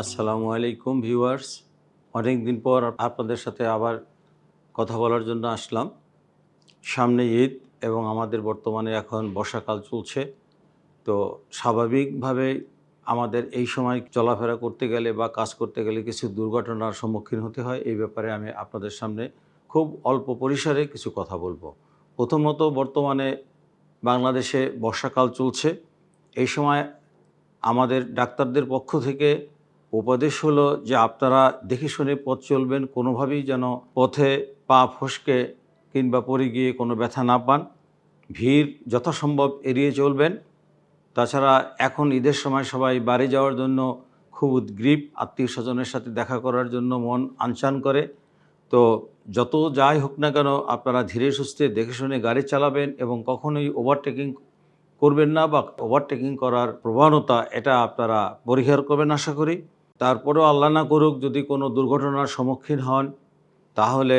আসসালামু আলাইকুম ভিউয়ার্স। অনেক দিন পর আপনাদের সাথে আবার কথা বলার জন্য আসলাম। সামনে ঈদ এবং আমাদের বর্তমানে এখন বর্ষাকাল চলছে। তো স্বাভাবিকভাবে আমাদের এই সময় চলাফেরা করতে গেলে বা কাজ করতে গেলে কিছু দুর্ঘটনার সম্মুখীন হতে হয়। এই ব্যাপারে আমি আপনাদের সামনে খুব অল্প পরিসরে কিছু কথা বলব। প্রথমত বর্তমানে বাংলাদেশে বর্ষাকাল চলছে। এই সময় আমাদের ডাক্তারদের পক্ষ থেকে উপদেশ হলো যে আপনারা দেখে শুনে পথ চলবেন, কোনোভাবেই যেন পথে পা ফসকে কিংবা পড়ে গিয়ে কোনো ব্যথা না পান। ভিড় যথাসম্ভব এড়িয়ে চলবেন। তাছাড়া এখন ঈদের সময় সবাই বাড়ি যাওয়ার জন্য খুব উদ্গ্রীব আত্মীয় স্বজনের সাথে দেখা করার জন্য মন আনচান করে। তো যত যাই হোক না কেন আপনারা ধীরে সুস্থে দেখে শুনে গাড়ি চালাবেন এবং কখনোই ওভারটেকিং করবেন না বা ওভারটেকিং করার প্রবণতা এটা আপনারা পরিহার করবেন আশা করি। তারপরেও আল্লাহ না করুক যদি কোনো দুর্ঘটনার সম্মুখীন হন, তাহলে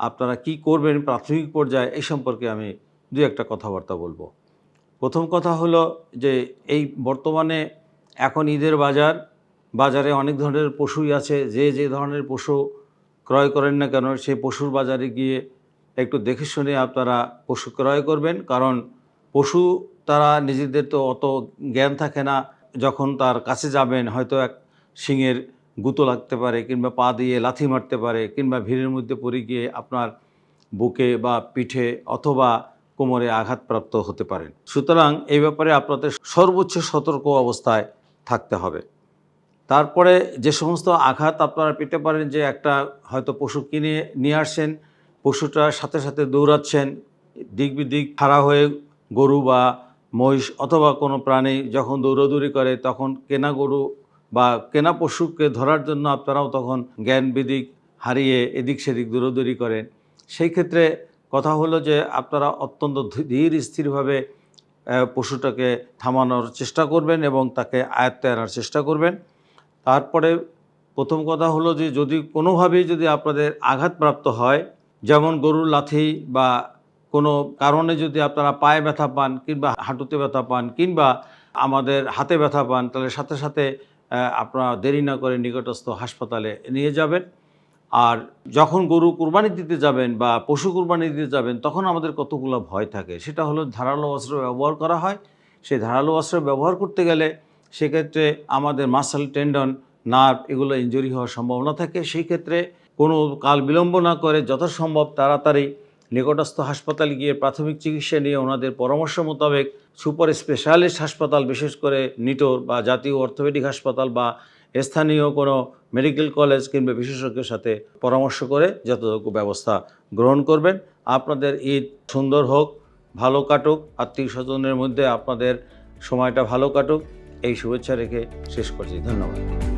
আপনারা কি করবেন প্রাথমিক পর্যায়ে এই সম্পর্কে আমি দু একটা কথাবার্তা বলব। প্রথম কথা হলো যে এই বর্তমানে এখন ঈদের বাজার, বাজারে অনেক ধরনের পশুই আছে, যে যে ধরনের পশু ক্রয় করেন না কেন, সেই পশুর বাজারে গিয়ে একটু দেখে শুনে আপনারা পশু ক্রয় করবেন। কারণ পশু তারা নিজেদের তো অত জ্ঞান থাকে না, যখন তার কাছে যাবেন, হয়তো এক শিঙের গুঁতো লাগতে পারে কিংবা পা দিয়ে লাথি মারতে পারে কিংবা ভিড়ের মধ্যে পড়ে গিয়ে আপনার বুকে বা পিঠে অথবা কোমরে আঘাতপ্রাপ্ত হতে পারেন। সুতরাং এই ব্যাপারে আপনাদের সর্বোচ্চ সতর্ক অবস্থায় থাকতে হবে। তারপরে যে সমস্ত আঘাত আপনারা পেতে পারেন যে একটা হয়তো পশু কিনে নিয়ে আসছেন পশুটার সাথে সাথে দৌড়াচ্ছেন, দিক বিদিক খাড়া হয়ে গরু বা মহিষ অথবা কোনো প্রাণী যখন দৌড়াদৌড়ি করে তখন কেনা গরু বা কেনা পশুকে ধরার জন্য আপনারাও তখন জ্ঞান বিদিক হারিয়ে এদিক সেদিক দৌড়াদৌড়ি করেন। সেই ক্ষেত্রে কথা হলো যে আপনারা অত্যন্ত ধীর স্থিরভাবে পশুটাকে থামানোর চেষ্টা করবেন এবং তাকে আয়ত্তে আনার চেষ্টা করবেন। তারপরে প্রথম কথা হলো যে যদি কোনোভাবেই যদি আপনাদের আঘাতপ্রাপ্ত হয়, যেমন গরুর লাথি বা কোনো কারণে যদি আপনারা পায়ে ব্যথা পান কিংবা হাঁটুতে ব্যথা পান কিংবা আমাদের হাতে ব্যথা পান, তাহলে সাথে সাথে আপনারা দেরি না করে নিকটস্থ হাসপাতালে নিয়ে যাবেন। আর যখন গরু কুরবানি দিতে যাবেন বা পশু কুরবানি দিতে যাবেন, তখন আমাদের কতগুলো ভয় থাকে। সেটা হলো ধারালো অস্ত্র ব্যবহার করা হয়। সেই ধারালো অস্ত্র ব্যবহার করতে গেলে সেক্ষেত্রে আমাদের মাসল টেন্ডন নার্ভ এগুলো ইঞ্জুরি হওয়ার সম্ভাবনা থাকে। সেই ক্ষেত্রে কোনো কাল বিলম্ব না করে যথাসম্ভব তাড়াতাড়ি নিকটস্থ হাসপাতালে গিয়ে প্রাথমিক চিকিৎসা নিয়ে ওনাদের পরামর্শ মোতাবেক সুপার স্পেশালিস্ট হাসপাতাল, বিশেষ করে নিটোর বা জাতীয় অর্থোপেডিক হাসপাতাল বা স্থানীয় কোনো মেডিকেল কলেজ কিংবা বিশেষজ্ঞের সাথে পরামর্শ করে যথাযোগ্য ব্যবস্থা গ্রহণ করবেন। আপনাদের ঈদ সুন্দর হোক, ভালো কাটুক, আত্মীয় স্বজনের মধ্যে আপনাদের সময়টা ভালো কাটুক। এই শুভেচ্ছা রেখে শেষ করছি। ধন্যবাদ।